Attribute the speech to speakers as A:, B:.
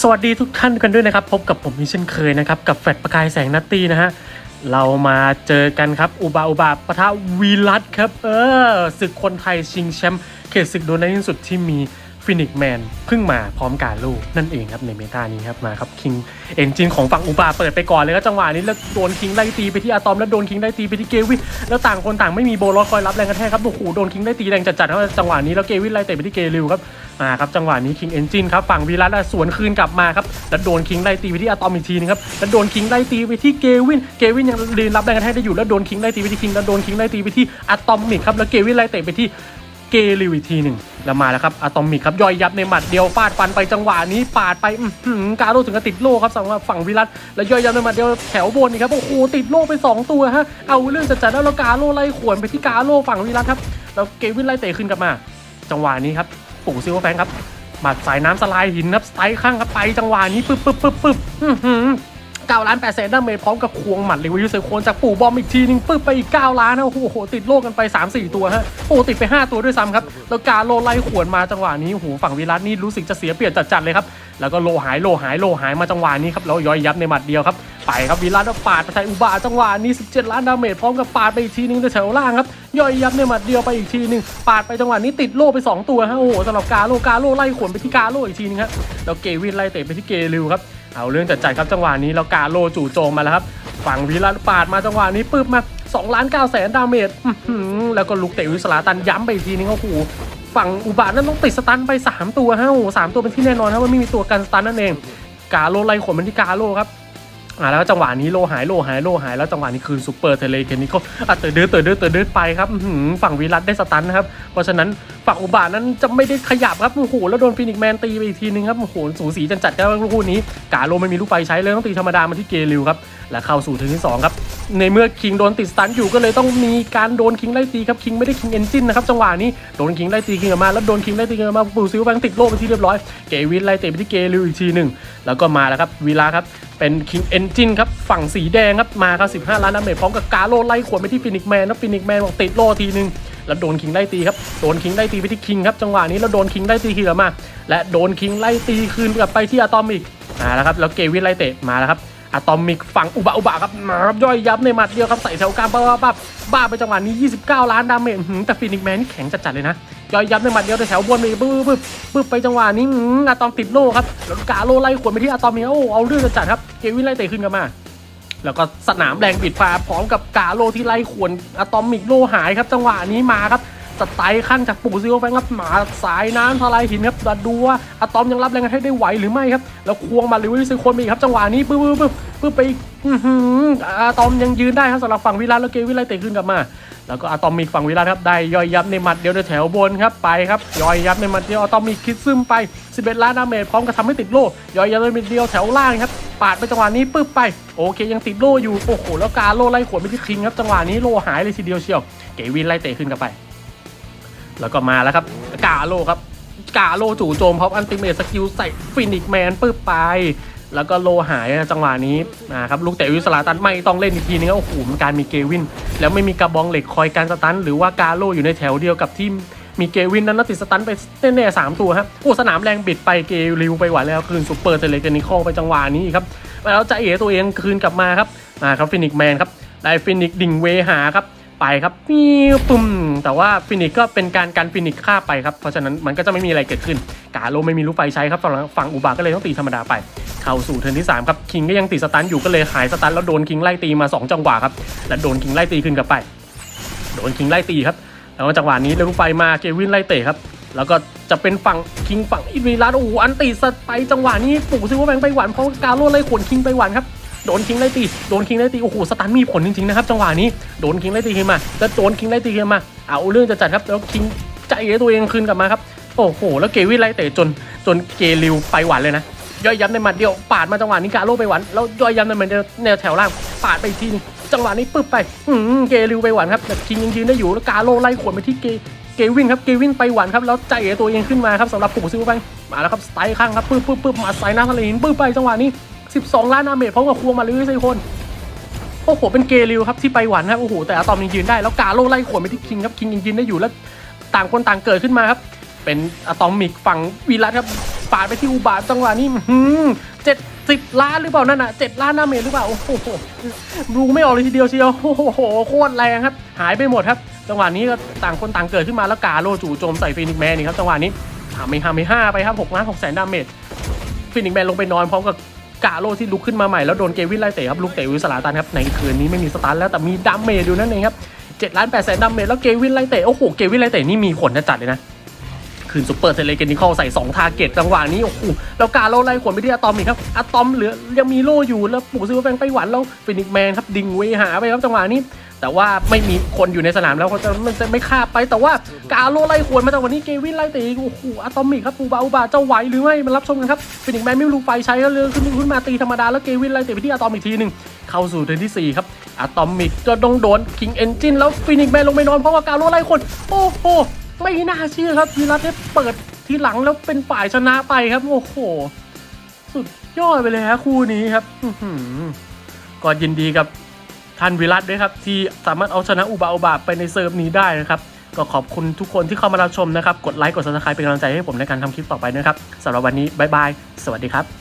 A: สวัสดีทุกท่านกันด้วยนะครับ พบกับผมเช่นเคยนะครับ กับแฟดประกายแสงนัตตี้นะฮะ เรามาเจอกันครับ อุบาอุบาปะทะวีลัตครับ เออศึกคนไทยชิงแชมป์เขตศึกโดนในที่สุดที่มี ฟินิกแมนเพิ่งมาพร้อมการลูกนั่นเองครับในเมตานี้ครับมาครับคิงเอนจินของฝั่งอุบาเปิดไปก่อนเลยก็จังหวะนี้แล้วโดนคิงไล่ตีไปที่อะตอมแล้วโดนคิงไล่ตีไปที่เกวินแล้วต่างคนต่างไม่มีโบลอสคอยรับแรงกระแทกครับโอ้โหโดนคิงไล่ตีแรงจัดๆครับจังหวะนี้แล้วเกวินไล่เตะไปที่เกลิวครับมาครับจังหวะนี้คิงเอนจินครับฝั่งวีรัสสวนคืนกลับมาครับแล้วโดนคิงไล่ตีไปที่อะตอมอีกทีนึงครับแล้วโดนคิงไล่ตีไปที่เกวินเกวินยังรีนรับแรงกระแทกได้อยู่แล้วโดนคิงไล่ตีไปที่คิงแล้วโดนคิงไล่ตีไปที่อะตอมิกครับแล้วเกวินไล่เตะไปที่ เกลิวอีกทีหนึ่งแล้วมาแล้วครับอะตอมิกครับย่อยยับในหมัดเดียวฟาดฟันไปจังหวะนี้ปาดไปหือการโลถึงกับติดโลครับสำหรับฝั่งวิรัตแล้วย่อยยับในหมัดเดียวแถวบนนี่ครับโอ้โหติดโลไปสองตัวฮะเอาเรื่องจัดๆแล้วแล้วกาโลไล่ขวนไปที่กาโลฝั่งวิรัตครับแล้วเกวินไล่เตะขึ้นกลับมา จังหวะนี้ครับปู่ซิลเวอร์แฟงครับหมัดสายน้ำสลายหินครับสไตล์ข้างครับไปจังหวะนี้ปึ๊บปึ๊บปึ๊บปึ๊บ อื้อหือเก้าล้านแปดแสนดาเมจพร้อมกับควงหมัดเลวิวเซอร์โคนจากปู่บอมอีกทีนึงปึ๊บไปอีก 9 ล้านนะโอ้โห ติดโลกกันไป 3 4 ตัวฮะโอ้ติดไป 5 ตัวด้วยซ้ำครับ แล้วกาโลไล่ขวนมาจังหวะนี้โอ้โหฝั่งวิรัตนี่รู้สึกจะเสียเปรียบจัดๆเลยครับแล้วก็โลหายโลหายโลหายมาจังหวะนี้ครับแล้วย่อยยับในหมัดเดียวครับไปครับวิรัตปาดไปใส่อุบาจังหวะนี้ 17 ล้านดาเมจพร้อมกับปาดไปอีกทีนึงแถวล่างครับย่อยยับในหมัดเดียวไปอีกทีนึงปาดไปจังหวะนี้ติดโลไปสองตัวฮะโอ้โหสำหรับกาโลกาโลไล่ขวนไปที่กาโลอีกทีนึงครับแล้วเกวินไล่เตะไปที่เกลิวครับ เอาเรื่องจัดจัดครับจังหวะนี้แล้วกาโลจู่โจมมาแล้วครับ ฝั่งวิรัตปาดมาจังหวะนี้ปึ๊บมา2ล้าน9แสนดาเมจแล้วก็ลุกเตะวิสลาตันย้ำไปอีกทีนึงโอ้โหฝั่งอุบาทนั้นต้องติดสตันไป 3 ตัวฮะโอ้โหสามตัวเป็นที่แน่นอนครับว่าไม่มีตัวกันสตันนั่นเอง กาโลไล่ขนมันที่กาโลครับอ่าแล้วจังหวะนี้โลหายโลหายโลหายแล้วจังหวะนี้คืนซูเปอร์เทเลเคนนิโคอะเตอร์เดือดเตอร์เดือดเตอร์เดือดไปครับฝั่งวิรัตได้สตันนะครับ เพราะฉะนั้นฝั่งอุบาทนั้นจะไม่ได้ขยับครับโอ้โหแล้วโดนฟินิกแมนตีไปอีกทีนึงครับโอ้โหสูสีจัดจัดๆครับคู่นี้ กาโลไม่มีลูกไฟใช้เลยต้องตีธรรมดามาที่เกลิวครับและเข้าสู่เทิร์นที่สองครับในเมื่อคิงโดนติดสตันอยู่ก็เลยต้องมีการโดนคิงไล่ตีครับคิงไม่ได้คิงเอนจินนะครับจังหวะนี้โดนคิงไล่ตีคิงออกมาแล้วโดนคิงไล่ตีคิงออกมาปูซิลแบงติดโลไปที่เรียบร้อยเกวินไล่เตะไปที่เกลิวอีกทีหนึ่งแล้วก็มาแล้วครับวีลาครับเป็นคิงเอนจินครับฝั่งสีแดงครับมาครับ15 ล้านดาเมจพร้อมกับกาโลไล่ขวนไปที่ฟินิกแมนแล้วฟินิกแมนบอกติดโลทีนึง แล้วโดนคิงไล่ตีครับโดนคิงไล่ตีไปที่คิงครับจังหวะนี้แล้วโดนคิงไล่ตีคืนกลับมา และโดนคิงไล่ตีคืนกลับไปที่อะตอมิกมาแล้วครับแล้วเกวินไล่เตะมาแล้วครับอะตอมิกฝั่งอุบะอุบะครับมาครับย่อยยับในมัดเดียวครับใส่แถวกลางบ้าบ้าบ้าบ้าไปจังหวะนี้ 29 ล้านดาเมจแต่ฟินิกแมนนี่แข็งจัดๆเลยนะย่อยยับในมัดเดียวในแถวบนไปปึ๊บปึ๊บปึ๊บไปจังหวะนี้อื้อหือะตอมติดโลครับแล้วกาโลไล่ขวนไปที่อะตอมเนี่ยโอ้เอาเรื่องจัดครับเกวินไล่เตะขึ้นกันมา แล้วก็สนามแรงบิดฟ้าพร้อมกับกาโลที่ไล่ขวนอะตอมิกโลหายครับจังหวะนี้มาครับ สไตล์ขั้นจากปู่ซิลแฟงครับหมาสายน้ำทลายหินครับดัดดูว่าอะตอมยังรับแรงกระแทกได้ไหวหรือไม่ครับ แล้วควงมาลิวิซิคนไปอีกครับจังหวะนี้ปึ๊บปึ๊บปึ๊บปึ๊บไปอีกอะตอมยังยืนได้ครับสำหรับฝั่งวิลาแล้วเกวิไลเตะขึ้นกลับมา แล้วก็อะตอมิกฝั่งวิลาครับได้ย่อยยับในหมัดเดียวในแถวบนครับไปครับย่อยยับในหมัดเดียวอะตอมิกคิดซึมไป 11 ล้านดาเมจพร้อมกับทำให้ติดโล่ย่อยยับในหมัดเดียวแถวล่างครับปาดไปจังหวะนี้ปึ๊บไปโอเคยังติดโล่อยู่โอ้โหแล้วกาโล่ไล่ขวนไปที่คิงครับจังหวะนี้โล่หายเลยทีเดียวเชียวเกวินไล่เตะขึ้นกลับไป แล้วก็มาแล้วครับ กาโลครับ กาโลจู่โจมพร้อมอันติเมทสกิลใส่ฟินิกแมนปึ๊บไป แล้วก็โลหายจังหวะนี้นะครับลูกเตะวิสลาตันไม่ต้องเล่นอีกทีนึงโอ้โหมันการมีเกวิน แล้วไม่มีกระบองเหล็กคอยการสตัน หรือว่ากาโลอยู่ในแถวเดียวกับที่มีเกวินนั้นแล้วติดสตันไปแน่ๆสามตัวครับโอ้สนามแรงบิดไปเกลิวไปหวานแล้วคืนซูเปอร์เทเลเกนิคอลไปจังหวะนี้ครับแล้วจะเอ๋ตัวเองคืนกลับมาครับมาครับฟินิกแมนครับได้ฟินิกดิ่งเวหาครับ ไปครับปิ้วปุ่มแต่ว่าฟินิกก็เป็นการกันฟินิกฆ่าไปครับ เพราะฉะนั้นมันก็จะไม่มีอะไรเกิดขึ้น กาโลไม่มีลูกไฟใช้ครับฝั่งฝั่งอุบาก็เลยต้องตีธรรมดาไป เข้าสู่เทิร์นที่ 3 ครับ คิงก็ยังติดสตันอยู่ก็เลยหายสตันแล้วโดนคิงไล่ตีมา 2 จังหวะครับ และโดนคิงไล่ตีขึ้นกลับไป โดนคิงไล่ตีครับ แล้วจังหวะนี้เลยลูกไฟมาเกวินไล่เตะครับ แล้วก็จะเป็นฝั่งคิงฝั่งอินวีรัสโอ้โหอันตีสไปจังหวะนี้ปู่ซิว่าแบงไปหวานเพราะกาโลไล่ขนคิงไปหวานครับ ดนคิงไล่ตีโดนคิงไล่ตีโอ้โหสตันมีผลจริงๆนะครับจังหวะนี้โดนคิงไล่ตีขึ้นมาแล้วโดนคิงไล่ตีขึ้นมาเอาเรื่องจะจัดครับแล้วคิงใจเอตัวเองคืนกลับมาครับโอ้โห แล้วเกวินไล่เตะจนจนเกลิวไปหวานเลยนะย่อยยับในหมัดเดียวปาดมาจังหวะนี้กาโลไปหวานแล้วย่อยยับในหมัดเดียวแนวแถวล่างปาดไปทีนึงจังหวะนี้ปึ๊บไปอืมเกลิวไปหวานครับแต่คิงยังยืนได้อยู่แล้วกาโลไล่ขวนไปที่เกเกวินครับเกวินไปหวานครับแล้วใจเอตัวเองขึ้นมาครับสำหรับปู่ซิลแบงมาแล้วครับสไตล์ข้างครับปึ๊บปึ๊บปึ๊บมาใส่หน้าทะเลหินปึ๊บไปจังหวะนี้ 12 ล้านดาเมจพร้อมกับควงมาเลยไซคน โอ้โห เป็นเกลิวครับที่ไปหวานครับ โอ้โห แต่อะตอมยังยืนได้ แล้วกาโลไล่ขวนไปที่คิงครับ คิงยังยืนได้อยู่ แล้วต่างคนต่างเกิดขึ้นมาครับ เป็นอะตอมิกฝั่งวีรัสครับ ปาดไปที่อุบาทจังหวะนี้เจ็ดสิบล้านหรือเปล่านั่นน่ะเจ็ดล้านดาเมจหรือเปล่า โอ้โหดูไม่ออกเลยทีเดียวเชียว โอ้โห โคตรแรงครับ หายไปหมดครับ จังหวะนี้ก็ต่างคนต่างเกิดขึ้นมา แล้วกาโลจู่โจมใส่ฟินิกแมนนี่ครับ จังหวะนี้หาไม่ห้าไม่ห้าไปครับหกล้านหกแสนดาเมจฟินิกแมนลงไปนอนพร้อมกับ กาโลที่ลุกขึ้นมาใหม่แล้วโดนเกวินไล่เตะครับลุกเตะวิสลาตันครับในคืนนี้ไม่มีสตาร์ทแล้วแต่มีดัมเมจอยู่นั่นเองครับเจ็ดล้านแปดแสนดัมเมจแล้วเกวินไล่เตะโอ้โหเกวินไล่เตะนี่มีขนจะจัดเลยนะคืนซุปเปอร์เทเลเกนิคอลใส่2ทาร์เก็ตจังหวะนี้โอ้โหแล้วการโลไล่ขนไปที่อะตอมอีกครับอะตอมเหลือยังมีโล่อยู่แล้วปู่ซิลเวอแฟงไปหวันแล้วฟินิกแมนครับดิ่งเวหาไปครับจังหวะนี้ แต่ว่าไม่มีคนอยู่ในสนามแล้วเขาจะมันจะไม่ฆ่าไป แต่ว่ากาโลไล่ขวนมาจากวันนี้เกวินไล่ตีโอ้โหอะตอมิกครับปูบาอูบาเจ้าไหวหรือไม่มารับชมกันครับฟินิกแมนไม่รู้ไฟใช้แล้วเลยขึ้นขึ้นมาตีธรรมดาแล้วเกวินไล่ตีไปที่อะตอมอีกทีหนึ่งเข้าสู่เทิร์นที่สี่ครับอะตอมิกจะต้องโดนคิงเอนจินแล้วฟินิกแมนลงไปนอนเพราะว่ากาโลไล่คนโอ้โหไม่น่าเชื่อครับวีรัตเนี่ยเปิดทีหลังแล้วเป็นฝ่ายชนะไปครับโอ้โห สุดยอดไปเลยฮะคู่นี้ครับอื้อหือก็ยินดีกับ ท่านวิรัตด้วยครับ ที่สามารถเอาชนะอุบาอุบาไปในเซิร์ฟนี้ได้นะครับก็ขอบคุณทุกคนที่เข้ามารับชมนะครับ กดไลค์ กดซับสไครป์เป็นกำลังใจให้ผมในการทำคลิปต่อไปนะครับสำหรับวันนี้ บ๊ายบาย สวัสดีครับ